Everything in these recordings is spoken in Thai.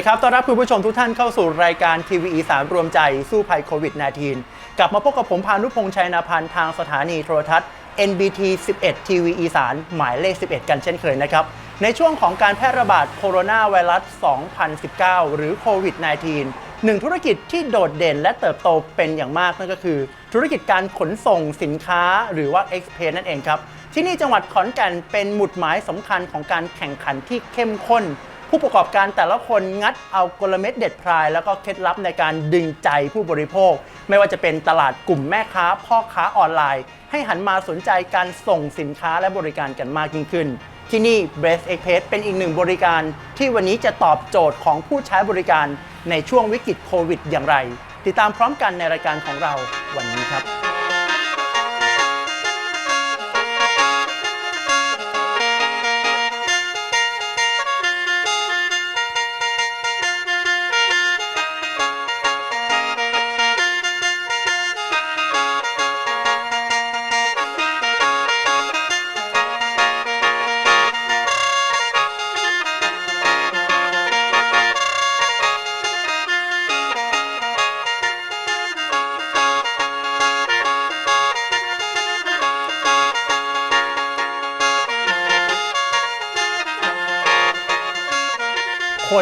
ดีครับ ต้อนรับคุณผู้ชมทุกท่านเข้าสู่รายการทีวีอีสานรวมใจสู้ภัยโควิด -19 กลับมาพบกับผมพานุพงษ์ชัยนาพันธ์ทางสถานีโทรทัศน์ NBT 11ทีวีอีสานหมายเลข 11 กันเช่นเคยนะครับ ในช่วงของการแพร่ระบาดโคโรนาไวรัส 2019 หรือโควิด -19 หนึ่งธุรกิจที่โดดเด่นและเติบโตเป็นอย่างมากนั่นก็คือ ธุรกิจการขนส่งสินค้าหรือว่า Express นั่นเองครับ ที่นี่จังหวัดขอนแก่นเป็นหมุดหมายสำคัญของการแข่งขันที่เข้มข้น ผู้ประกอบการแต่ละคนงัดเอากลเม็ดเด็ดพราย แล้วก็เคล็ดลับในการดึงใจผู้บริโภค ไม่ว่าจะเป็นตลาดกลุ่มแม่ค้า พ่อค้าออนไลน์ ให้หันมาสนใจการส่งสินค้าและบริการกันมากยิ่งขึ้น ที่นี่ b r e s t Express เป็นอีกหนึ่งบริการ ที่วันนี้จะตอบโจทย์ของผู้ใช้บริการในช่วงวิกฤตโควิด อย่างไร ติดตามพร้อมกันในรายการของเราวันนี้ครับ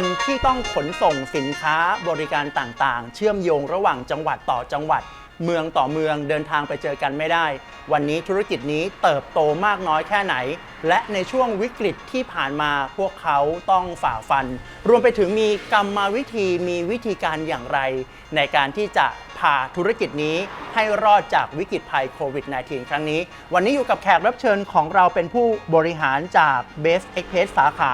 คนที่ต้องขนส่งสินค้าบริการต่างๆ เชื่อมโยงระหว่างจังหวัดต่อจังหวัด เมืองต่อเมืองเดินทางไปเจอกันไม่ได้ วันนี้ธุรกิจนี้เติบโตมากน้อยแค่ไหน และในช่วงวิกฤตที่ผ่านมาพวกเขาต้องฝ่าฟัน รวมไปถึงมีกรรมวิธีมีวิธีการอย่างไร ในการที่จะ พาธุรกิจนี้ให้รอดจากวิกฤตภัยโควิด -19 ครั้งนี้ วันนี้อยู่กับแขกรับเชิญของเราเป็นผู้บริหารจาก Best Express สาขา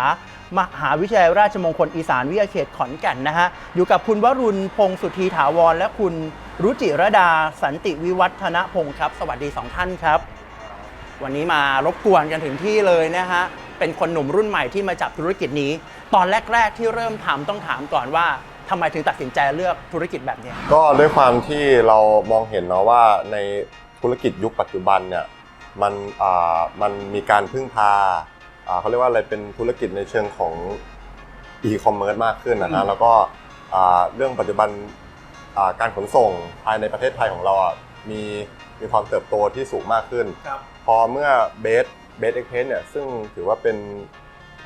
มหาวิทยาลัยราชมงคลอีสานวิทยาเขตขอนแก่นนะฮะ อยู่กับคุณวรุณพงศ์สุธีถาวร และคุณรุจิรดา สันติวิวัฒนพงศ์ครับ สวัสดีสองท่านครับ วันนี้มารบกวนกันถึงที่เลยนะฮะเป็นคนหนุ่มรุ่นใหม่ที่มาจับธุรกิจนี้ ตอนแรก ๆ ที่เริ่มทำต้องถามก่อนว่า ทำไมถึงตัดสินใจเลือกธุรกิจแบบเนี้ย ก็ด้วยความที่เรามองเห็นเนาะว่าในธุรกิจยุคปัจจุบันเนี่ยมันอ่ามันมีการพึ่งพาอ่าเขาเรียกว่าอะไรเป็นธุรกิจในเชิงของอีคอมเมิร์ซมากขึ้นนะอืฮะม แล้วก็อ่าเรื่องปัจจุบันอ่าการขนส่งภายในประเทศไทยของเราอะมีมีความเติบโตที่สูงมากขึ้น ครับ พอเมื่อเบสเบสเอ็กเพสเนี่ยซึ่งถือว่าเป็น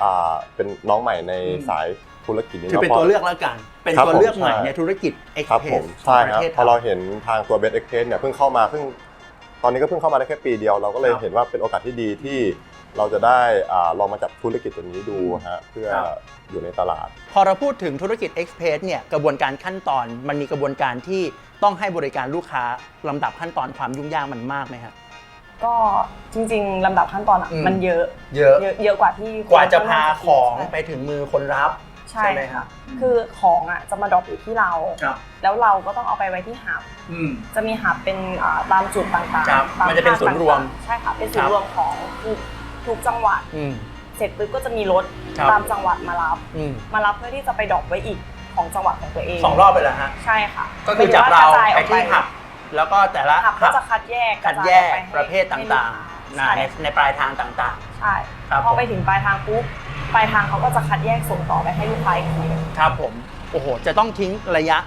อ่าเป็นน้องใหม่ในอืม สาย ธุรกิจนี้ถือเป็นนาะตัวเลือกแล้วกัน เป็นครับตัวเลือกใหม่ผมใช่ในธุรกิจครับผม Express ขอใช่งปครัระบเทศพอเราไทยเห็นทางตัวเบสเอ็กเพสเนี่ยเพิ่งเข้ามาเพิ่งตอนนี้ก็เพิ่งเข้ามาได้แค่ปีเดียวเราก็เลยครับเห็นว่าเป็นโอกาสที่ดีที่เราจะได้อ่าลองมาจับธุรกิจตัวนี้ดูฮะเพื่อครับอยู่ในตลาด พอเราพูดถึงธุรกิจ Express เนี่ยกระบวนการขั้นตอนมันมีกระบวนการที่ต้องให้บริการลูกค้าลำดับขั้นตอนความยุ่งยากมันมากไหมครับก็จริง ๆลำดับขั้นตอนอะอืมมันเยอะเยอะ เยอะเยอะกว่าที่กว่าจะพาคนของใช่ไปถึงมือคนรับ ใช่ไหมค่ะคือของอะจะมาดรอปอยู่ที่เรา ครับ แล้วเราก็ต้องเอาไปไว้ที่หับอืม จะมีหับเป็นอ่าตามจุดต่างครับๆตามมันจะเป็นศูนย์รวมภาคต่างๆใช่ค่ะเป็นศูคนรับย์รวมของทุกทุกจังหวัด อืม เสร็จปุ๊บก็จะมีรถครับ ตามจังหวัดมารับ อืม มารับเพื่อที่จะไปดรอปไว้อีกของจังหวัดของตัวเองสองรอบไปแล้วฮะ ใช่ค่ะก็คือจากเราหมยถึงว่กะจยอไปอกที่หับ แล้วก็แต่ละหับก็จะคัดแยกคัดแยกกจาออไปให้ประเภทต่างๆนะใช่ในในปลายทางต่าง ใช่ครับพอผม ไปถึงปลายทางปุ๊บ ปลายทางเขาก็จะคัดแยกส่งต่อไปให้ลูกค้าอีกทีๆครับผม โอ้โห จะต้องทิ้งระยะ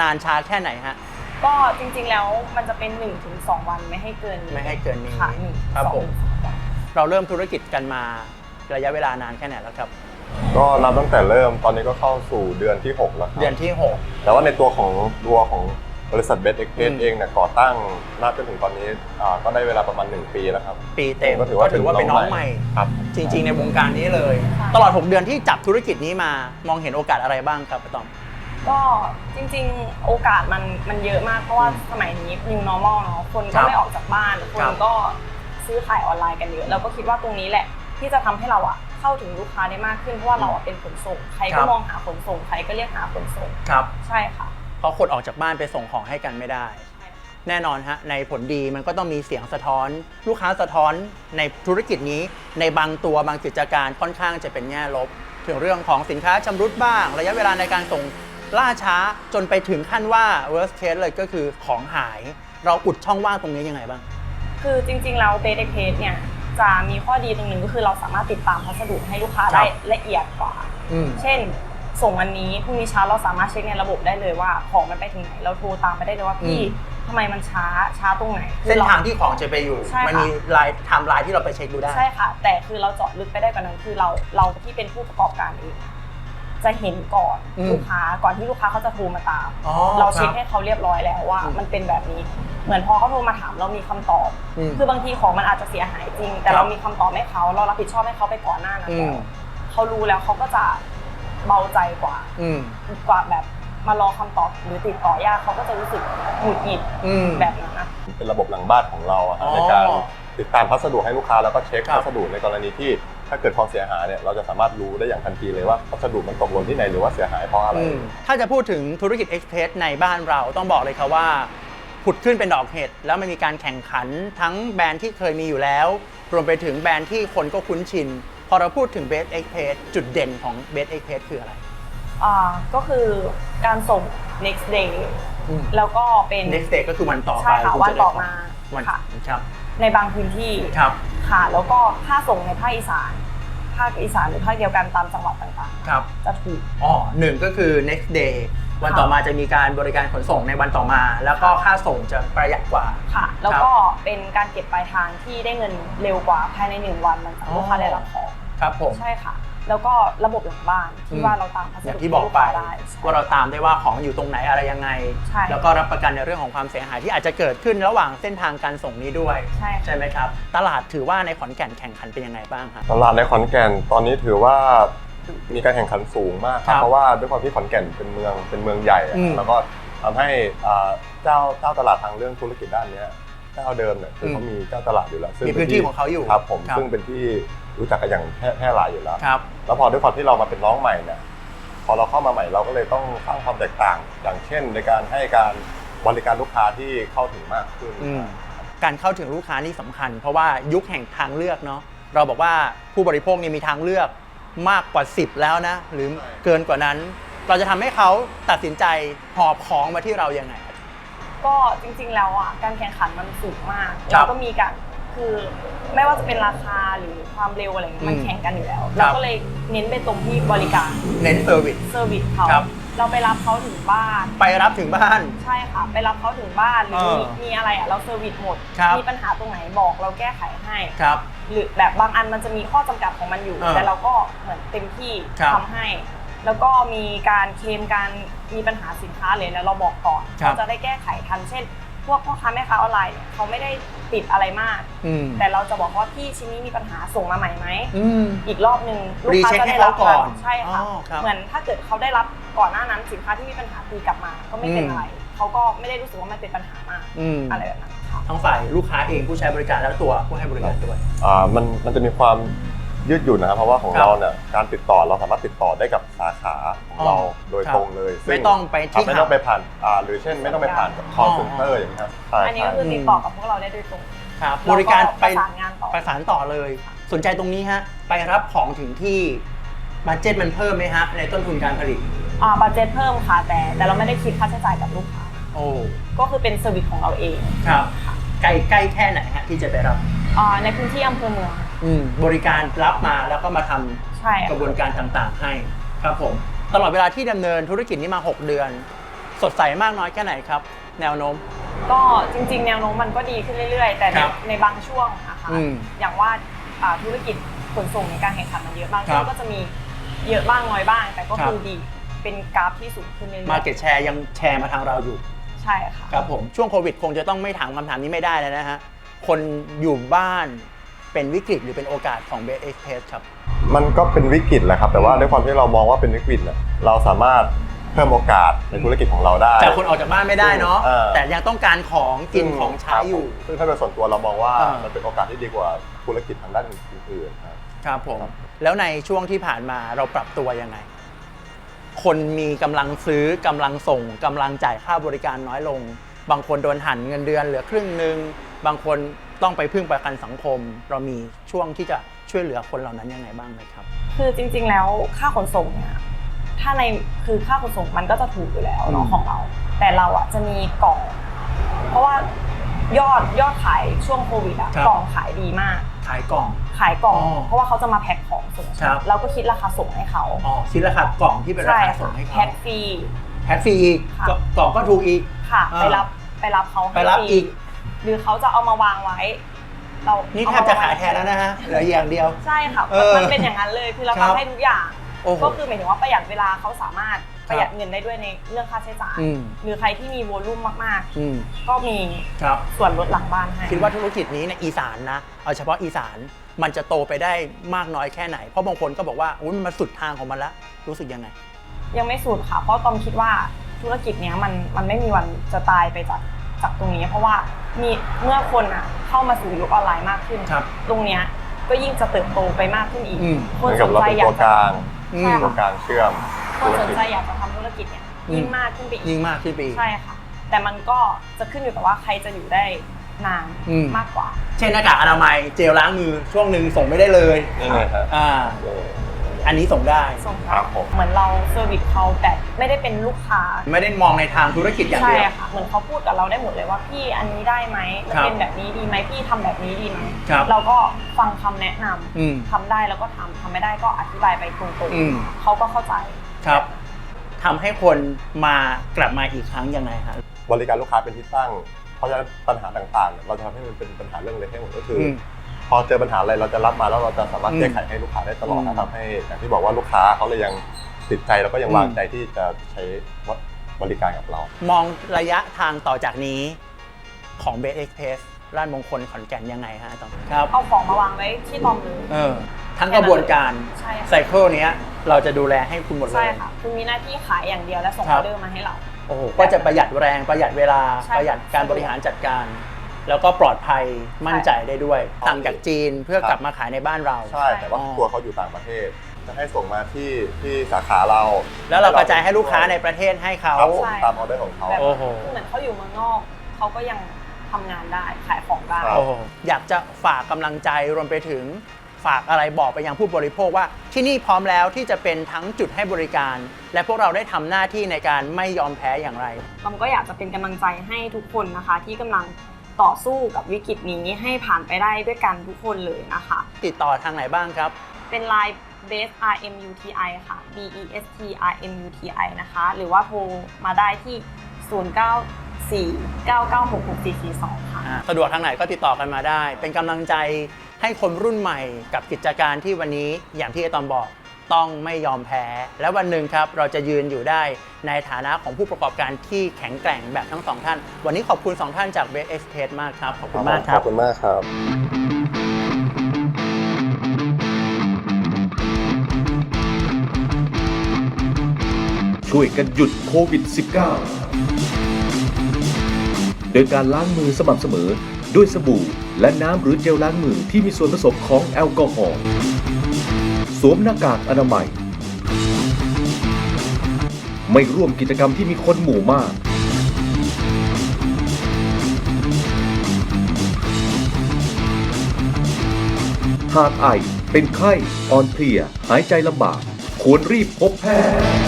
นานช้าแค่ไหนฮะ ก็จริงๆแล้วมันจะเป็น1นถึงสวันไม่ให้เกินไม่ให้เกินนี้ค่ะหนึ่งครับสองผมสามวันเราเริ่มธุรกิจกันมาระยะเวลานานแค่ไหนแล้วครับ ก็นับตั้งแต่เริ่มตอนนี้ก็เข้าสู่เดือนที่ 6 แล้วครับเดือนที่แต่ว่าในตัวของตัวของ บริษัทเบสเอ็กเพสอืมเองเนี่ยก่อตั้งนับจนถึงตอนนี้อ่าก็ได้เวลาประมาณ 1 ปีแล้วครับ6ปีเต็มก็ถือว่าถือว่าเป็นน้องใหม่ครับจริง ๆ ในวงการนี้เลย ตลอด 6 เดือนที่จับธุรกิจนี้มามองเห็นโอกาสอะไรบ้างครับป้าตอมก็จริงๆโอกาสมันมันเยอะมากเพราะว่าอืมสมัยนี้ new normal เนาะคนครัก็บไม่ออกจากบ้านคครันบก็ซื้อขายออนไลน์กันเยอะเราก็คิดว่าตรงนี้แหละที่จะทำให้เราอะเข้าถึงลูกค้าได้มากขึ้นเพราะว่าเราอะเป็นขนส่ง ใครคก็รับมองหาขนส่ง ใครก็เรียกหาขนส่งครับ ใช่ค่ะ เพราะคนออกจากบ้านไปส่งของให้กันไม่ได้ แน่นอนฮะในผลดีมันก็ต้องมีเสียงสะท้อน ลูกค้าสะท้อนในธุรกิจนี้ ในบางตัวบางกิจการค่อนข้างจะเป็นแง่ลบ ถึงเรื่องของสินค้าชำรุดบ้าง ระยะเวลาในการส่งล่าช้าจนไปถึงขั้นว่า worst case เลยก็คือของหาย เราอุดช่องว่างตรงนี้ยังไงบ้าง คือจริงๆแล้วเบสเอ็กเพสเนี่ยจะมีข้อดีตรงหนึ่งก็คือเราสามารถติดตามพัสดุให้ลูกค้าครับได้ละเอียดกว่าอืมเช่น ส่งวันนี้พรุ่งนี้เช้าเราสามารถเช็คในระบบได้เลยว่าของมันไปถึงไหน เราโทรตามไปได้เลยว่าพี่อืมทำไมมันช้าช้าตรงไหนคือเส้นร ทางที่ของจะไปอยู่ ใช่ค่ะ มันมีลายไทม์ไลน์ที่เราไปเช็คดูได้ ใช่ค่ะ แต่คือเราเจาะลึกไปได้กว่านั้นคือเราเราที่เป็นผู้ประกอบการเองจะเห็นก่อนอืมลูกค้าก่อนที่ลูกค้าเขาจะโทรมาตาม อ๋อเราเช็คครับให้เขาเรียบร้อยแล้วว่า อืมมันเป็นแบบนี้ เหมือนพอเขาโทรมาถามเรามีคำตอบ อืมคือบางทีของมันอาจจะเสียหายจริง แต่ครับ เรามีคำตอบให้เขาเรารับผิดชอบให้เขาไปก่อนหน้านั้นอืแล้ม วเขารู้แล้วเขาก็จะ เบาใจกว่าอืมกว่าแบบมารอคำตอบหรือติดต่อยากเขาก็จะรู้สึกหงุดหงิดอืม แบบนั้นนะ เป็นระบบหลังบ้านของเราอะอ๋ฮะอในการติดตามพัสดุให้ลูกค้าแล้วก็เช็คครับ พัสดุในกรณีที่ถ้าเกิดความเสียหายเนี่ยเราจะสามารถรู้ได้อย่างทันทีเลยว่าพัสดุมันตกหล่นที่ไหนหรือว่าเสียหายเพราะอะไร อืมถ้าจะพูดถึงธุรกิจเอ็กเพรสในบ้านเราต้องบอกเลยครับว่า ผุดขึ้นเป็นดอกเห็ดแล้วมันมีการแข่งขันทั้งแบรนด์ที่เคยมีอยู่แล้ว รวมไปถึงแบรนด์ที่คนก็คุ้นชิน พอเราพูดถึงเบสเอ็กเพรสจุดเด่นของเบสเอ็กเพรสคืออะไร อ่าก็คือการส่ง next day อืม แล้วก็เป็น next day ก็คือวันต่อไปใช่ค่ะณวันจะได้ต่อมาวันค่ะ ครับในบางพื้นที่ครับ ค่ะ แล้วก็ค่าส่งในภาคอีสาน ภาคอีสานหรือภาคเดียวกันตามจังหวัดต่างครับ ๆ จะถูก อ๋อหนึ่งก็คือ next day วันค่ะต่อมาจะมีการบริการขนส่งในวันต่อมา แล้วก็ค่าส่งจะประหยัดกว่า ค่ะ แล้วก็เป็นการเก็บปลายทางที่ได้เงินเร็วกว่าภายในหนึ่งวันหลังจากอ๋อ ลูกค้าได้รับของ ครับผม ใช่ค่ะ แล้วก็ระบบหลังบ้านอืที่มว่าเราตามพัสอย่างดุที่บอกไปให้ลูค้าได้ใช่ว่าเราตามได้ว่าของอยู่ตรงไหนอะไรยังไง ใช่แล้วก็รับประกันในเรื่องของความเสียหายที่อาจจะเกิดขึ้นระหว่างเส้นทางการส่งนี้ด้วยใช่ค่ะใช่ไหมครับ ตลาดถือว่าในขอนแก่นแข่งขันเป็นยังไงบ้างครับ ตลาดในขอนแก่นตอนนี้ถือว่ามีการแข่งขันสูงมากคครัรับบเพราะว่าด้วยความที่ขอนแก่นเป็นเมืองเป็นเมืองใหญ่อะอืมแล้วก็ทำให้อ่าเจ้าเจ้าตลาดทางเรื่องธุรกิจด้านเนี้ยเจ้าเดิมเนี่ยคือเขามีเจ้าตลาดอยู่แล้วซึ่งมีพื้นที่ของเขาอยู่ครับผมครับ ซึ่งเป็นที่ รู้จักกันอย่างแพร่แพร่หลายอยู่แล้ว ครับ แล้วพอด้วยความที่เรามาเป็นน้องใหม่เนี่ยพอเราเข้ามาใหม่เราก็เลยต้องสร้างความแตกต่าง อย่างเช่น ในการให้การบริการลูกค้าที่เข้าถึงมากขึ้น อืมการเข้าถึงลูกค้านี่สำคัญ เพราะว่ายุคแห่งทางเลือกเนาะเราบอกว่าผู้บริโภคนี่มีทางเลือกมากกว่า 10 แล้วนะ หรือเกินกว่านั้น เราจะทำให้เขาตัดสินใจหอบของมาที่เรายังไงครับก็จริงๆแล้วอะการแข่งขันมันสูงมาก ครัแล้วบก็มีการ คือไม่ว่าจะเป็นราคาหรือความเร็วอะไรเงี้ยมันอืมแข่งกันอยู่แล้วครัเราบก็เลยเน้นไปตรงที่บริการเน้นเซอร์วิส เซอร์วิสเขาครับ เราไปรับเขาถึงบ้าน ไปรับถึงบ้าน ใช่ค่ะ ไปรับเขาถึงบ้านหรือเออมีมีอะไรอะเราเซอร์วิสหมด ครับ มีปัญหาตรงไหนบอกเราแก้ไขให้ ครับ หรือแบบบางอันมันจะมีข้อจำกัดของมันอยู่ เออแต่เราก็เหมือนเต็มที่ครับ ทำให้ แล้วก็มีการเคลมการมีปัญหาสินค้าเลยแล้วเราบอกก่อนครับ เขาจะได้แก้ไขทันเช่น พวกพ่อค้าแม่ค้าออนไลน์เนี่ยเขาไม่ได้ติดอะไรมาก อืม แต่เราจะบอกว่าพี่ชิ้นนี้มีปัญหาส่งมาใหม่ไหม อืม อีกรอบหนึ่งลูกค้ารีเช็คจะให้ได้รับเขาก่อนใช่ค่ะ อ๋อครับเหมือนถ้าเกิดเขาได้รับก่อนหน้านั้นสินค้าที่มีปัญหาตีกลับมา ก็ไม่เป็นอืม อะไรเขาก็ไม่ได้รู้สึกว่ามันเป็นปัญหามากอืม อะไรแบบนั้นค่ะ ทั้งฝ่ายลูกค้าเองผู้ใช้บริการและตัวผู้ให้บริการด้วย อ่ามันมันจะมีความ ยืดหยุ่นนะครับเพราะว่าของครับเราเนี่ยการติดต่อเราสามารถติดต่อได้กับสาขาของเราอ๋อโดยครับ ตรงเลยซึ่ไม่ต้องไปที่ครับไม่ต้องหาไปผ่านอ่าหรือเช่นไม่ต้องไปผ่านกับ call center อย่างนี้ยครับใช่อันนี้ก็ใช่คือติดต่อกับพวกเราได้โดยตรง ครับเราก็บริการไปประสานงานต่อ ประสานต่อเลย สนใจตรงนี้ฮะไปรับของถึงที่บัตเจ็ตมันเพิ่มไหมฮะในต้นทุนการผลิต อ่าบัตเจ็ตเพิ่มค่ะแต่ แต่เราไม่ได้คิดค่าใช้จ่ายกับลูกค้า โอ้ก็คือเป็นเซอร์วิสของเราเองครับ ใกล้ใกล้แค่ไหนฮะที่จะไปรับ อ่าในพื้นที่อำเภอเมือง อืมบริการรับมาแล้วก็มาทำใช่กระบวนการต่างๆ ให้ครับผม ตลอดเวลาที่ดำเนินธุรกิจนี้มา 6 เดือน สดใสมากน้อยแค่ไหนครับ แนวโน้ม ก็จริง ๆ แนวโน้มมันก็ดีขึ้นเรื่อย ๆ แต่ในครับในบางช่วงนะคะอืมอย่างว่าอ่าธุรกิจขนส่งในการแข่งขันมันเยอะบางช่วครังบก็จะมีเยอะบ้างน้อยบ้าง แต่ก็ครับ คือดีเป็นกราฟที่สูงขึ้นเรื่อยๆมาเก็ตแชร์ยังแชร์มาทางเราอยู่ใช่ค่ะ ครับผมช่วงโควิดคงจะต้องไม่ถามคำถามนี้ไม่ได้เลยนะฮะ คนอยู่บ้าน เป็นวิกฤตหรือเป็นโอกาสของเบสเอ็กเพสครับ มันก็เป็นวิกฤตแหละครับแต่ว่าด้วยความที่เรามองว่าเป็นวิกฤตเนี่ยเราสามารถเพิ่มโอกาสในธุรกิจของเราได้ แต่คนออกจากบ้านไม่ได้เนาะเออ แต่ยังต้องการของกินของใช้อยู่ ซึ่งถ้าเป็นส่วนตัวเรามองว่าอ่ามั มันเป็นโอกาสที่ดีกว่าธุรกิจทางด้านอื่นๆครับ ครับผมแล้วในช่วงที่ผ่านมาเราปรับตัวยังไง คนมีกำลังซื้อกำลังส่งกำลังจ่ายค่าบริการน้อยลง บางคนโดนหันเงินเดือนเหลือครึ่งหนึ่งบางคน ต้องไปพึ่งประกันสังคม เรามีช่วงที่จะช่วยเหลือคนเหล่านั้นยังไงบ้างไหมครับ คือจริง ๆ แล้วค่าขนส่งเนี่ยถ้าในคือค่าขนส่งมันก็จะถูกอยู่แล้วเนาะอืมของเรา แต่เราอะจะมีกล่อง เพราะว่ายอดยอดขายช่วงโควิดอะกล่องขายดีมาก ขายกล่องขายกล่องอ๋อเพราะว่าเขาจะมาแพ็คของส่งครับเราก็คิดราคาส่งให้เขาอ๋อคิดราคากล่องที่เป็นราใช่คาส่ค่ะงให้เขาแพ็คฟรีแพ็คฟรีอีกค่ะก็กล่องก็ถูกอีกค่ะอ่าไปรับไปรับเขาให้ไปรับฟอีก หรือเขาจะเอามาวางไว้ เรานี่นี่แทบจะขายแทนแล้วนะฮะเหลืออย่างเดียว ใช่ค่ะเออมันเป็นอย่างนั้นเลยคือเราครับทำให้ทุกอย่างโอ้โหก็คือหมายถึงว่าประหยัดเวลาเขาสามารถครับประหยัดเงินได้ด้วยในเรื่องค่าใช้จ่ายอืมหรือใครที่มีวอลลุ่มมากอืมๆก็มีครับส่วนลดหลังบ้านให้คิดว่าธุรกิจนี้ในยอีสานนะ เอาเฉพาะอีสานมันจะโตไปได้มากน้อยแค่ไหน เพราะบางคนก็บอกว่าอุ้ยมันมาสุดทางของมันแล้ว รู้สึกยังไง ยังไม่สุดค่ะ เพราะตอมคิดว่าธุรกิจเนี้ยมันมันไม่มีวันจะตายไปจาก จากตรงนี้ เพราะว่ามีเมื่อคนอะเข้ามาสู่ยุคออนไลน์มากขึ้น ครับ ตรงเนี้ยก็ยิ่งจะเติบโตไปมากขึ้นอีก อืม เหคมืนอนสกับนเราใจเป็นอยาตักวจะกลางอืม ใช่ตัวกลางเชื่อมคธุนรสนกิจใจอยากจะทำธุรกิจเนี่ยอืมยิ่งมากขึ้นไปอีกยิ่งมากขึ้นไปอีก ใช่ค่ะ แต่มันก็จะขึ้นอยู่กับว่าใครจะอยู่ได้นานอืม มากกว่า เช่นหน้ากากอนามัยเจลล้างมือช่วงหนึ่งส่งไม่ได้เลย นี่ไงครับอ่าอั นนี้ส่งได้ ส่งครับผมเหมือนเราเซอร์วิสเขาแต่ไม่ได้เป็นลูกค้า ไม่ได้มองในทางธุรกิจอย่างใช่เดียว ค่ะ เหมือนเขาพูดกับเราได้หมดเลยว่าพี่อันนี้ได้ไหมมันครับเป็นแบบนี้ดีไหมพี่ทำแบบนี้ดีไหมครับเราก็ฟังคำแนะนำอืมทำได้แล้วก็ทำทำไม่ได้ก็อธิบายไปตรงอืม ๆเขาก็เข้าใจ ครับทำให้คนมากลับมาอีกครั้งยังไงฮะบริการลูกค้าเป็นที่ตั้ง เพราะฉะนั้นปัญหาต่างๆเนี่ยเราจะทำให้มันเป็นปัญหาเรื่องเล็กให้หมดก็คืออม พอเจอปัญหาอะไรเราจะรับมาแล้วเราจะสามารถอืมแก้ไขให้ลูกค้าได้ตลอดอืมนะทำให้อย่างที่บอกว่าลูกค้าเขาเลยยังติดใจแล้วก็ยังอืมวางใจที่จะใช้บริการกับเรา มองระยะทางต่อจากนี้ของเบสเอ็กเพสร้านมงคลขอนแก่นยังไงฮะอาตอมครับเอาของมาวางไว้ที่ตอมเลยเออทั้งกระบวนการใช่ค่ะไซเคิลเนี้ยเราจะดูแลให้คุณหมดเลใช่ยค่ะคุณมีหน้าที่ขายอย่างเดียวและส่งครัอบอเดอร์มาให้เราโอ้โหก็จะประหยัดแรงประหยัดเวลาใช่ประหยัดการบริหารจัดการ แล้วก็ปลอดภัยมั่นใจได้ด้วยสั่งจากจีนเพื่อกลับมาขายในบ้านเรา ใช่ แต่ว่าอ๋อตัวเขาอยู่ต่างประเทศ จะให้ส่งมาที่ที่สาขาเรา แล้วเรากระจายให้ลูกค้าในประเทศให้เขาครับผมใช่ตามออเดอร์ของเขา แบบโอ้โหคือเหมือนเขาอยู่เมืองนอกเขาก็ยังทำงานได้ขายของได้ ครับ โอ้โหอยากจะฝากกำลังใจรวมไปถึงฝากอะไรบอกไปยังผู้บริโภคว่า ที่นี่พร้อมแล้วที่จะเป็นทั้งจุดให้บริการ และพวกเราได้ทำหน้าที่ในการไม่ยอมแพ้อย่างไรตอมก็อยากจะเป็นกำลังใจให้ทุกคนนะคะ ที่กำลัง ต่อสู้กับวิกฤตนี้ให้ผ่านไปได้ด้วยกันทุกคนเลยนะคะ ติดต่อทางไหนบ้างครับ เป็น Line base r m u t i ค่ะ b e s t r m u t i นะคะ หรือว่าโทรมาได้ที่ 094 996 6442 ค่ะอ่าสะดวกทางไหนก็ติดต่อกันมาได้ เป็นกำลังใจให้คนรุ่นใหม่กับกิจการที่วันนี้อย่างที่ไอตอมบอก ต้องไม่ยอมแพ้ และวันหนึ่งครับเราจะยืนอยู่ได้ในฐานะของผู้ประกอบการที่แข็งแกร่งแบบทั้งสองท่าน วันนี้ขอบคุณสองท่านจาก Best Express มากครับ ขอบคุณมากคขรัอบบคุณมากครับช่วยกันหยุดโควิด -19 โดยการล้างมือสม่ำเสมอด้วยสบู่และน้ำหรือเจลล้างมือที่มีส่วนผสมของแอลกอฮอล์ สวมหน้ากากอนามัย ไม่ร่วมกิจกรรมที่มีคนหมู่มาก หากไอเป็นไข้อ่อนเพลีย หายใจลำบาก ควรรีบพบแพทย์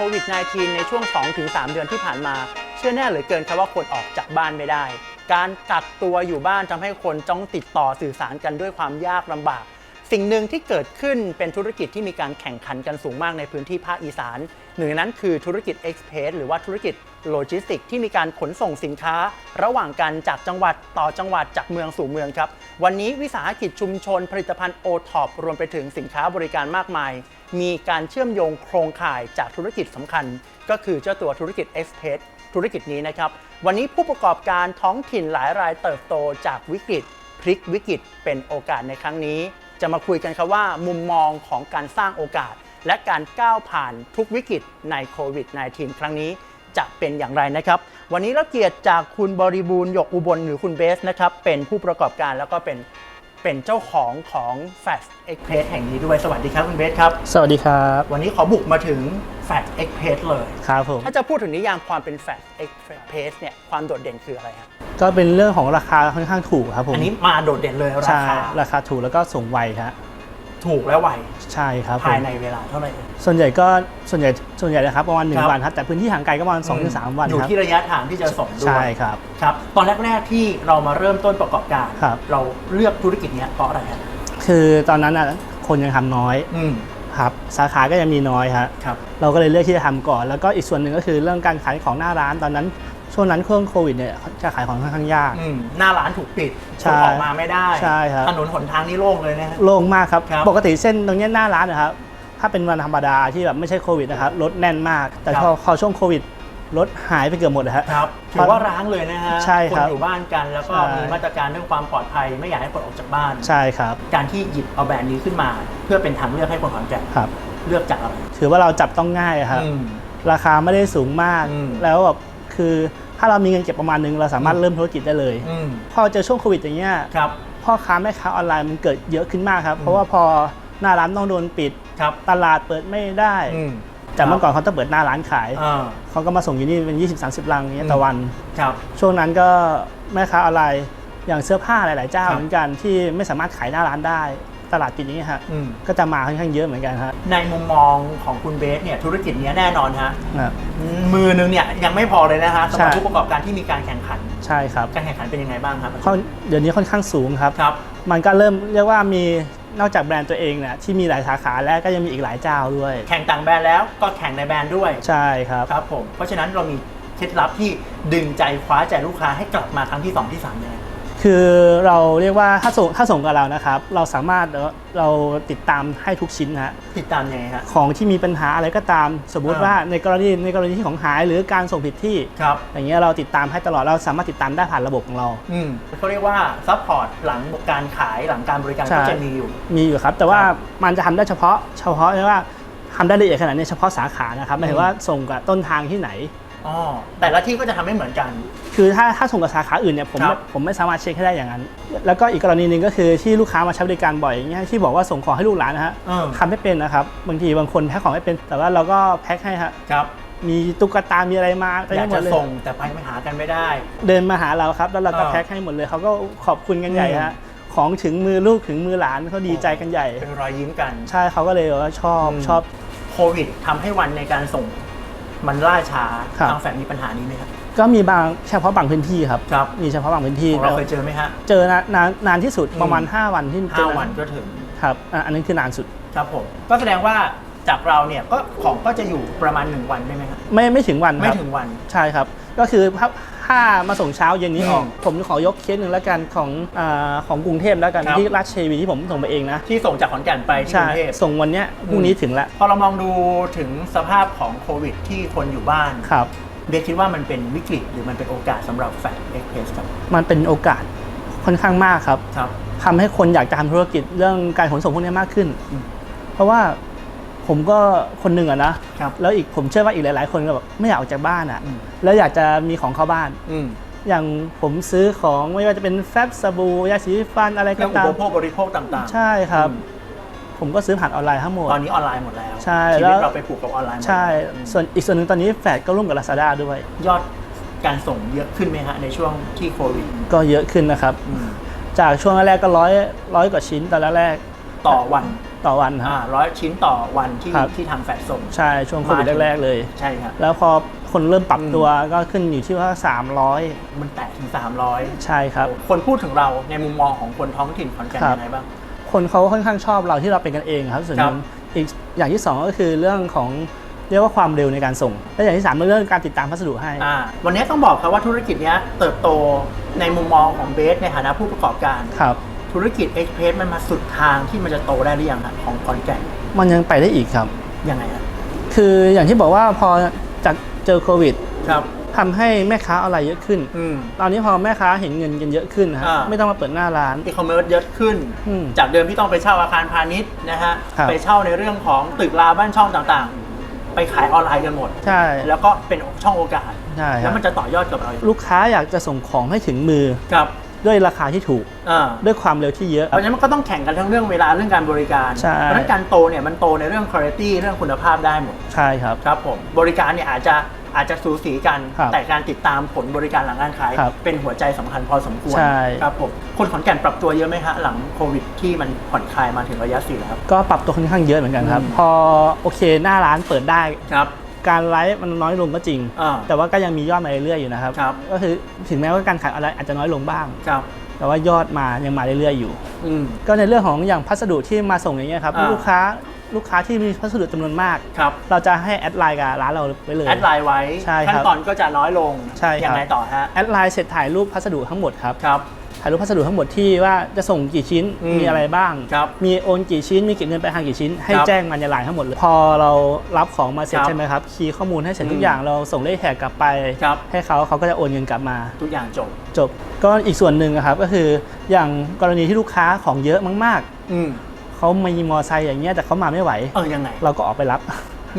โควิด -19 ในช่วง 2-3 เดือนที่ผ่านมา เชื่อแน่เหลือเกินครับว่าคนออกจากบ้านไม่ได้ การกักตัวอยู่บ้านทำให้คนจ้องติดต่อสื่อสารกันด้วยความยากลำบาก สิ่งหนึ่งที่เกิดขึ้นเป็นธุรกิจที่มีการแข่งขันกันสูงมากในพื้นที่ภาคอีสาน หนึ่งในนั้นคือธุรกิจ Express หรือว่าธุรกิจโลจิสติกที่มีการขนส่งสินค้า ระหว่างกันจากจังหวัดต่อจังหวัดจากเมืองสู่เมืองครับ วันนี้วิสาหกิจชุมชนผลิตภัณฑ์โอท็อปรวมไปถึงสินค้าบริการมากมาย มีการเชื่อมโยงโครงข่ายจากธุรกิจสำคัญ ก็คือเจ้าตัวธุรกิจ Express ธุรกิจนี้นะครับ วันนี้ผู้ประกอบการท้องถิ่นหลายรายเติบโตจากวิกฤตพลิกวิกฤตเป็นโอกาสในครั้งนี้ จะมาคุยกันครับว่ามุมมองของการสร้างโอกาส และการก้าวผ่านทุกวิกฤตในโควิด -19 ครั้งนี้จะเป็นอย่างไรนะครับ วันนี้รับเกียรติจากคุณบริบูรณ์หยกอุบลหรือคุณเบสนะครับ เป็นผู้ประกอบการแล้วก็เป็นเป็นเจ้าของของ Fast Express แห่งนี้ด้วยสวัสดีครับคุณเบสครับ สวัสดีครับ วันนี้ขอบุกมาถึง Fast Express เลย ครับผม ถ้าจะพูดถึงนิยามความเป็น Fast Express เนี่ยความโดดเด่นคืออะไรครับก็เป็นเรื่องของราคาค่อนข้างถูกครับผม อันนี้มาโดดเด่นเลยราใช่คา ราคาถูกแล้วก็ส่งไวครับ ถูกและไวใช่ครับผมภายในเวลาเท่าไหร่เอ่ยส่วนใหญ่ก็ส่วนใหญ่ส่วนใหญ่นะครับประมาณหนึ่คงรับวันครับแต่พื้นที่ห่างไกลก็ประมาณ2อถึงสวันอยู่ครับที่ระยะทางที่จะส่งด้วยใช่ครับครับตอนแรกๆที่เรามาเริ่มต้นประกอบการครับเราเลือกธุรกิจเนี้ยเพราะอะไรครับคือตอนนั้นอะคนยังทำน้อยอืมครับสาขาก็ยังมีน้อยครับครับเราก็เลยเลือกที่จะทำก่อน แล้วก็อีกส่วนหนึ่งก็คือเรื่องการขายของหน้าร้านตอนนั้น ช่วงนั้นช่วงโควิดเนี่ยจะขายของค่อนข้างยาก อืมหน้าร้านถูกปิดใช่คนออกมาไม่ได้ ใช่ครับ ถนนหนทางนี่โล่งเลยนะฮะ โล่งมากครับ ครับปกติเส้นตรงเนี้ยหน้าร้านนะครับ ถ้าเป็นวันธรรมดาที่แบบไม่ใช่โควิดนะครับรถแน่นมาก แต่ครับพอพอช่วงโควิดรถหายไปเกือบหมดนะฮะ ครับถือว่าร้างเลยนะฮะใช่ครับนอยู่บ้านกันแล้วก็ใช่ มีมาตรการเรื่องความปลอดภัย ไม่อยากให้คนออกจากบ้าน ใช่ครับการที่หยิบเอาแบรนด์นี้ขึ้นมา เพื่อเป็นทางเลือกให้คนขอนแก่นครับ เลือกจากอะไรถือว่าเราจับต้องง่ายครับ อืม ราคาไม่ได้สูงมาก อืมแล้วแบบคือ ถ้าเรามีเงินเก็บประมาณนึง เราสามารถอืมเริ่มธุรกิจได้เลย อืมพอเจอช่วงโควิดอย่างเงี้ยครับพ่อค้าแม่ค้าออนไลน์มันเกิดเยอะขึ้นมากครับ เพราะว่าพอหน้าร้านต้องโดนปิด ครับตลาดเปิดไม่ได้ อืมจากเมื่อก่อนเขาต้องเปิดหน้าร้านขาย อ่าเขาก็มาส่งอยู่นี่เป็น 20-30 ลังอย่างเงี้อืยมต่อวัน ครับ ช่วงนั้นก็แม่ค้าออนไลน์อย่างเสื้อผ้าหลาย ๆ เจ้าครับ เหมือนกันที่ไม่สามารถขายหน้าร้านได้ ตลาดปิดอย่างเงี้ยฮะ อืมก็จะมาค่อนข้างเยอะเหมือนกันฮะในมุมมองของคุณเบสเนี่ยธุรกิจเนี้ยแน่นอนฮะครับมือนึงเนี่ยยังไม่พอเลยนะฮะสำหรับใช่ ผู้ประกอบการที่มีการแข่งขัน ใช่ครับการแข่งขันเป็นยังไงบ้างครับค่อนเดี๋ยวนี้ค่อนข้างสูงครับ ครับ มันก็เริ่มเรียกว่ามีนอกจากแบรนด์ตัวเองเนี่ยที่มีหลายสาขาแล้วก็ยังมีอีกหลายเจ้าด้วย แข่งต่างแบรนด์แล้วก็แข่งในแบรนด์ด้วยใช่ครับ ครับผมเพราะฉะนั้นเรามีเคล็ดลับที่ดึงใจคว้าใจลูกค้าให้กลับมาครั้งที่สองที่สามยังไง คือเราเรียกว่าถ้าส่งถ้าส่งกับเรานะครับ เราสามารถเราติดตามให้ทุกชิ้นฮะติดตามยังไงฮะของที่มีปัญหาอะไรก็ตาม สมมุติอ่าว่าในกรณีในกรณีที่ของหายหรือการส่งผิดที่ครับอย่างเงี้ยเราติดตามให้ตลอดเราสามารถติดตามได้ผ่านระบบของเราอืมเขาเรียกว่าซัพพอร์ตหลังการขายหลังการบริการใช่ก็จะมีอยู่มีอยู่ครับ แต่ว่าครับมันจะทำได้เฉพาะเฉพาะเรียกว่าทำได้ละเอียดขนาดนี้เฉพาะสาขานะครับหมายถึงว่าส่งกับต้นทางที่ไหน อ๋อแต่ละที่ก็จะทำไม่เหมือนกัน คือถ้าถ้าส่งกับสาขาอื่นเนี่ยผมครับ ผมไม่สามารถเช็คให้ได้อย่างนั้น แล้วก็อีกกรณีหนึ่งก็คือที่ลูกค้ามาใช้บริการบ่อยอย่างเงี้ยที่บอกว่าส่งของให้ลูกหลานนะฮะเออทำไม่เป็นนะครับบางทีบางคนแพ็คของไม่เป็น แต่ว่าเราก็แพ็คให้ฮะครับ มีตุ๊กตามีอะไรมาไปอยากหมจะดเลยส่งแต่ไปไม่หากันไม่ได้ เดินมาหาเราครับ แล้วเราก็เออแพ็คให้หมดเลยเขาก็ขอบคุณกันใหญ่อืมฮะของถึงมือลูกถึงมือหลานเขาดีใจกันใหญ่ เป็นรอยยิ้มกัน ใช่เขาก็เลยแบบว่าชอบอืม ชอบ โควิดทำให้วันในการส่ง มันล่าช้าครับ ทางแฟนมีปัญหานี้ไหมครับก็มีบางเฉพาะบางพื้นที่ครับ ครับมีเฉพาะบางพื้นที่ของเราเคยเจอไหมฮะ เจอนานนานนานที่สุดอืม ประมาณ 5 วันที่เจห้าอวันก็ถึง ครับอะอันนั้นคือนานสุด ครับผม ก็แสดงว่าจากเราเนี่ยก็ของก็จะอยู่ประมาณ 1 วันได้ไหมครับไม่ไม่ถึงวันคไม่รับถึงวัน ใช่ครับ ก็คือถ้า ถ้ามาส่งเช้าเย็นนี้อืมออก ผมขอยกเคสหนึ่งแล้วกันของอาของกรุงเทพแล้วกันครับ ที่ราชเชวีที่ผมส่งไปเองนะที่ส่งจากขอนแก่นไปที่กใช่รุงเทพส่งวันเนี้ยพรุ่งนี้ถึงแล้วพอเรามองดูถึงสภาพของโควิดที่คนอยู่บ้าน ครับ เบสคิดว่ามันเป็นวิกฤตหรือมันเป็นโอกาสสำหรับแฟนเอ็กเพรสครับมันเป็นโอกาสค่อนข้างมากครับ ครับ ทำให้คนอยากจะทำธุรกิจเรื่องการขนส่งพวกนี้มากขึ้น อืม เพราะว่า ผมก็คนหนึ่งอะนะ ครับแล้วอีกผมเชื่อว่าอีกหลาย ๆ คนก็แบบไม่อยากออกจากบ้านอะอืม แล้วอยากจะมีของเข้าบ้าน อืมอย่างผมซื้อของไม่ว่าจะเป็นแฟบสบู่ยาสีฟันอะไรก็เรื่องอุตาปมโภคบริโภคต่างๆ ใช่ครับ อืม ผมก็ซื้อผ่านออนไลน์ทั้งหมด ตอนนี้ออนไลน์หมดแล้วใช่ชีวิตแล้ว เราไปผูกกับออนไลน์หมดใช่ อืมส่วนอีกส่วนหนึ่งตอนนี้แฟดก็ร่วมกับ Lazada ด้วย ยอดการส่งเยอะขึ้นไหมฮะในช่วงที่โควิดก็เยอะขึ้นนะครับ อืมจากช่วงแรกๆก็ร้อยร้อยกว่าชิ้นตอนแรกต่อวันๆ ต่อวันคอ่ารับ ร้อยชิ้นต่อวันที่ครับ ที่ทางแฟดส่ง ใช่ช่วงโควิดแรกๆเลย ใช่ครับ แล้วพอคนเริ่มปรับอืมตัวก็ขึ้นอยู่ที่ว่า300 มันแตะถึง 300 ใช่ครับ คนพูดถึงเราในมุมมองของคนท้องถิ่นขอนแก่นครับ ยังไงบ้างคคนเขาค่อนข้างชอบเราที่เราเป็นกันเองครับส่วนหนึ่งอีกอย่างที่สองก็คือเรื่องของเรียกว่าความเร็วในการส่ง และอย่างที่สามเป็นเรื่องการติดตามพัสดุให้ อ่าวันนี้ต้องบอกครับว่าธุรกิจเนี้ยเติบโตในมุมมองของเบสในฐานะผู้ประกอบการ ครับ ธุรกิจเอ็กเพสมันมาสุดทางที่มันจะโตได้หรือยังครับของขอนแก่นมันยังไปได้อีกครับ ยังไงครับคืออย่างที่บอกว่าพอจากเจอโควิดครับทำให้แม่ค้าออนไลน์เยอะขึ้น อืม ตอนนี้พอแม่ค้าเห็นเงินกันเยอะขึ้นนะฮะอ่า ไม่ต้องมาเปิดหน้าร้าน อีคอมเมิร์ซเยอะขึ้น อืมจากเดิมที่ต้องไปเช่าอาคารพาณิชย์นะฮะครับ ไปเช่าในเรื่องของตึกราบ้านช่องต่างๆ ไปขายออนไลน์กันหมด ใช่แล้วก็เป็นช่องโอกาส ใช่คแล้รับวมันจะต่อยอดกับเราลูกค้าอยากจะส่งของให้ถึงมือ ครับ ด้วยราคาที่ถูก อ่าด้วยความเร็วที่เยอะ เพราะฉะนั้นมันก็ต้องแข่งกันทั้งเรื่องเวลาเรื่องการบริการใช่เพราะฉะนั้นการโตเนี่ยมันโตในเรื่องคุณภาพเรื่องคุณภาพได้หมดใช่ครับ ครับผมบริการเนี่ยอาจจะอาจจะสูสีกัน ครับแต่การติดตามผลบริการหลังการขายครับเป็นหัวใจสำคัญพอสมควรใช่ ครับผมคนขอนแก่นปรับตัวเยอะไหมฮะหลังโควิดที่มันผ่อนคลายมาถึงระยะสี่แล้ว ก็ปรับตัวค่อนข้างเยอะเหมือนกันครับ อืม พอโอเคหน้าร้านเปิดได้ ครับ การไลฟ์มันน้อยลงก็จริง อ่าแต่ว่าก็ยังมียอดมาเรื่อยๆอยู่นะครับ ครับ ก็คือถึงแม้ว่าการขายออนไลน์อาจจะน้อยลงบ้าง ครับ แต่ว่ายอดมายังมาเรื่อยๆอยู่ อืม ก็ในเรื่องของอย่างพัสดุที่มาส่งอย่างเงี้ยครับอ่า ลูกค้าลูกค้าที่มีพัสดุจำนวนมาก ครับ เราจะให้แอดไลน์กับร้านเราไว้เลย แอดไลน์ไว้ ใช่ครับขั้นตอนก็จะน้อยลงใช่ครับ ยังไงต่อฮะ แอดไลน์เสร็จถ่ายรูปพัสดุทั้งหมดครับ ครับถ่ายรูปพัสดุทั้งหมดที่ว่าจะส่งกี่ชิ้นอืมมีอะไรบ้าง ครับมีโอนกี่ชิ้น มีเก็บเงินไปลายทางกี่ชิ้น ให้ครับแจ้งมันในไลน์ทั้งหมดเลยพอเรารับของมาเสร็จครับใช่ไหมครับคีย์ข้อมูลให้เสร็จอืมทุกอย่างเราส่งเลขแท็กกลับไป ครับ ให้เขาเขาก็จะโอนเงินกลับมา ทุกอย่างจบ จบก็อีกส่วนหนึ่งอะครับก็คืออย่างกรณีที่ลูกค้าของเยอะมากอืมๆเขามีมอไซค์อย่างเงี้ยแต่เขามาไม่ไหว เออยังไง เราก็ออกไปรับ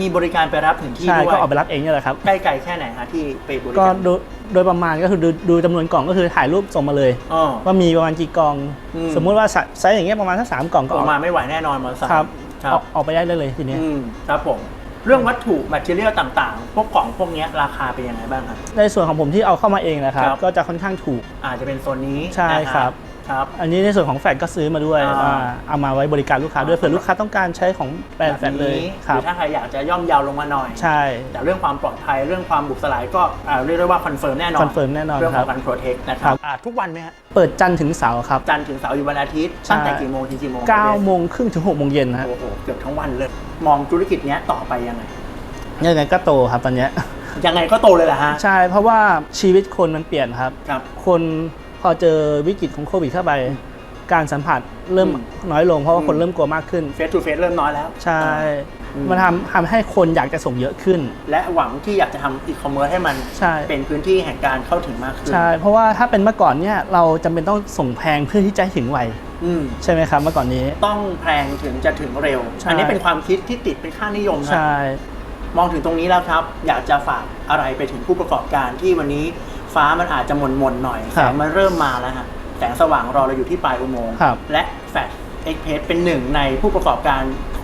มีบริการไปรับถึงที่ใช่ด้วยก็ออกไปรับเองเนี่ยแหละครับ ใกล้ไกลแค่ไหนฮะที่ไปบริก็การโดย โดยประมาณก็คือดูดูจำนวนกล่องก็คือถ่ายรูปส่งมาเลย อ๋อ ว่ามีประมาณกี่กล่อง อืม สมมุติว่าไซส์อย่างเงี้ยประมาณสักสามกล่องก็ออออกกมาไม่ไหวแน่นอนมอเตอร์ไซค์ครับครัออบกออกไปได้เลยเลยทีเนี้ย อืมครับผม เรื่องวัตถุแมทเทียลต่างๆ พวกของพวกเนี้ยราคาเป็นยังไงบ้างครับ ในส่วนของผมที่เอาเข้ามาเองนะครับ ครับ ก็จะค่อนข้างถูกอาจจะเป็นโซนนี้ใช่นะฮะครับ ครับ อันนี้ในส่วนของแฟดก็ซื้อมาด้วยอ่าว่าเอามาไว้บริการลูกค้าด้วยอ่าเผื่อลูกค้าต้องการใช้ของแบรนด์แฟดเลยนี้ครัหบรือถ้าใครอยากจะย่อมเยาวลงมาหน่อย ใช่ แต่เรื่องความปลอดภัยเรื่องความบุกสลายก็อ่าเรียกได้ว่าคอนเฟิร์มแน่นอนคอนเฟิร์มแน่นอนเรื่องคขรัอบงการโปรเทคนะคครัรับบอ่าทุกวันไหมฮะ เปิดจันทร์ถึงเสาร์ครับจันทร์ถึงเสาร์อยู่วันอาทิตย์ใช่ตั้งแต่กี่โมงถึงกี่โมง9โมงครึ่งถึง6โมงเย็นนะฮะโอ้โหเกือบทั้งวันเลย มองธุรกิจเนี้ยต่อไปยังไง ยังไงก็โตครับตอนเนี้ย ยังไงก็โตเลยแหละฮะ ใช่ เพราะว่าชีวิตคนมันเปลี่ยนครับ ครับ คน พอเจอวิกฤตของโควิดเข้าไป การสัมผัสเริ่มอืมน้อยลงเพราะว่าอืมคนเริ่มกลัวมากขึ้น เฟสทูเฟสเริ่มน้อยแล้ว ใช่อืมมันทำทำให้คนอยากจะส่งเยอะขึ้น และหวังที่อยากจะทำอีคอมเมิร์ซให้มันใช่เป็นพื้นที่แห่งการเข้าถึงมากขึ้น ใช่ เพราะว่าถ้าเป็นเมื่อก่อนเนี่ยเราจำเป็นต้องส่งแพงเพื่อที่จะให้ถึงไวอืมใช่ไหมครับเมื่อก่อนนี้ ต้องแพงถึงจะถึงเร็วใช่อันนี้เป็นความคิดที่ติดเป็นค่านิยมนะใช่มองถึงตรงนี้แล้วครับ อยากจะฝากอะไรไปถึงผู้ประกอบการที่วันนี้ ฟ้ามันอาจจะหม่นหม่นๆหน่อยคแสรับงมันเริ่มมาแล้วฮะแสงสว่างรอเราอยู่ที่ปลายอุโมงค์ครับและแฟดเอ็กเพสเป็นหนึ่งในผู้ประกอบการ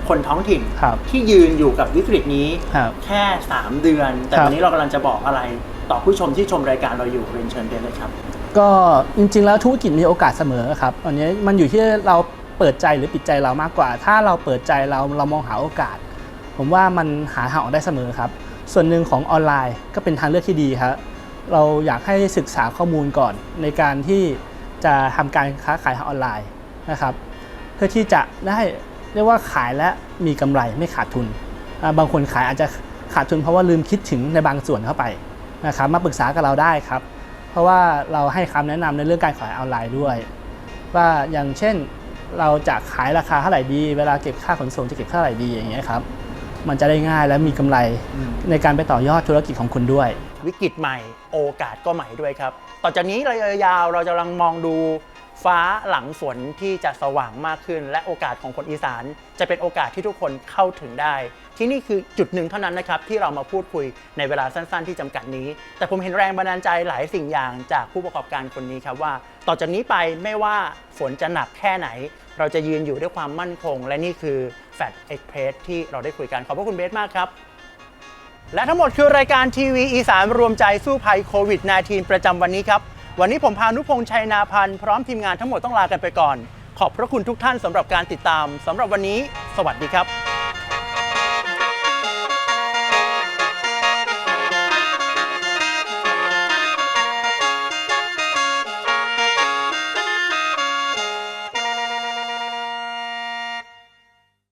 คนท้องถิ่นครับที่ยืนอยู่กับวิกฤตนี้ครับแค่ 3 เดือน แต่ครับวันนี้เรากำลังจะบอกอะไรต่อผู้ชมที่ชมรายการเราอยู่เรียนเชิญเบนเลยครับ ก็จริงๆแล้วธุรกิจมีโอกาสเสมอครับอันนี้มันอยู่ที่เราเปิดใจหรือปิดใจเรามากกว่า ถ้าเราเปิดใจเราเรามองหาโอกาส ผมว่ามันหาทางออกได้เสมอครับ ส่วนหนึ่งของออนไลน์ก็เป็นทางเลือกที่ดีครับ เราอยากให้ศึกษาข้อมูลก่อนในการที่จะทำการค้าขายออนไลน์นะครับ เพื่อที่จะได้เรียกว่าขายและมีกำไรไม่ขาดทุน บางคนขายอาจจะขาดทุนเพราะว่าลืมคิดถึงในบางส่วนเข้าไปนะครับมาปรึกษากับเราได้ครับ เพราะว่าเราให้คำแนะนำในเรื่องการขายออนไลน์ด้วย ว่าอย่างเช่นเราจะขายราคาเท่าไหร่ดี เวลาเก็บค่าขนส่งจะเก็บเท่าไหร่ดีอย่างเงี้ยครับมันจะได้ง่ายและมีกำไรในการไปต่อยอดธุรกิจของคุณด้วย วิกฤตใหม่ โอกาสก็ใหม่ด้วยครับ ต่อจากนี้ระยะยาวเราจะกำลังมองดูฟ้าหลังฝนที่จะสว่างมากขึ้น และโอกาสของคนอีสาน จะเป็นโอกาสที่ทุกคนเข้าถึงได้ ที่นี่คือจุดหนึ่งเท่านั้นนะครับ ที่เรามาพูดคุยในเวลาสั้นๆ ที่จำกัดนี้ แต่ผมเห็นแรงบันดาลใจหลายสิ่งอย่างจากผู้ประกอบการคนนี้ครับว่า ต่อจากนี้ไปไม่ว่าฝนจะหนักแค่ไหน เราจะยืนอยู่ด้วยความมั่นคง และนี่คือแฟดเอ็กเพรสที่เราได้คุยกันขอบพระคุณเบสมากครับ และทั้งหมดคือรายการทีวีอีสานรวมใจสู้ภัยโควิด -19 ประจำวันนี้ครับ วันนี้ผมพานุพงษ์ชัยนาพันธ์พร้อมทีมงานทั้งหมดต้องลากันไปก่อน ขอบพระคุณทุกท่านสำหรับการติดตามสำหรับวันนี้ สวัสดีครับ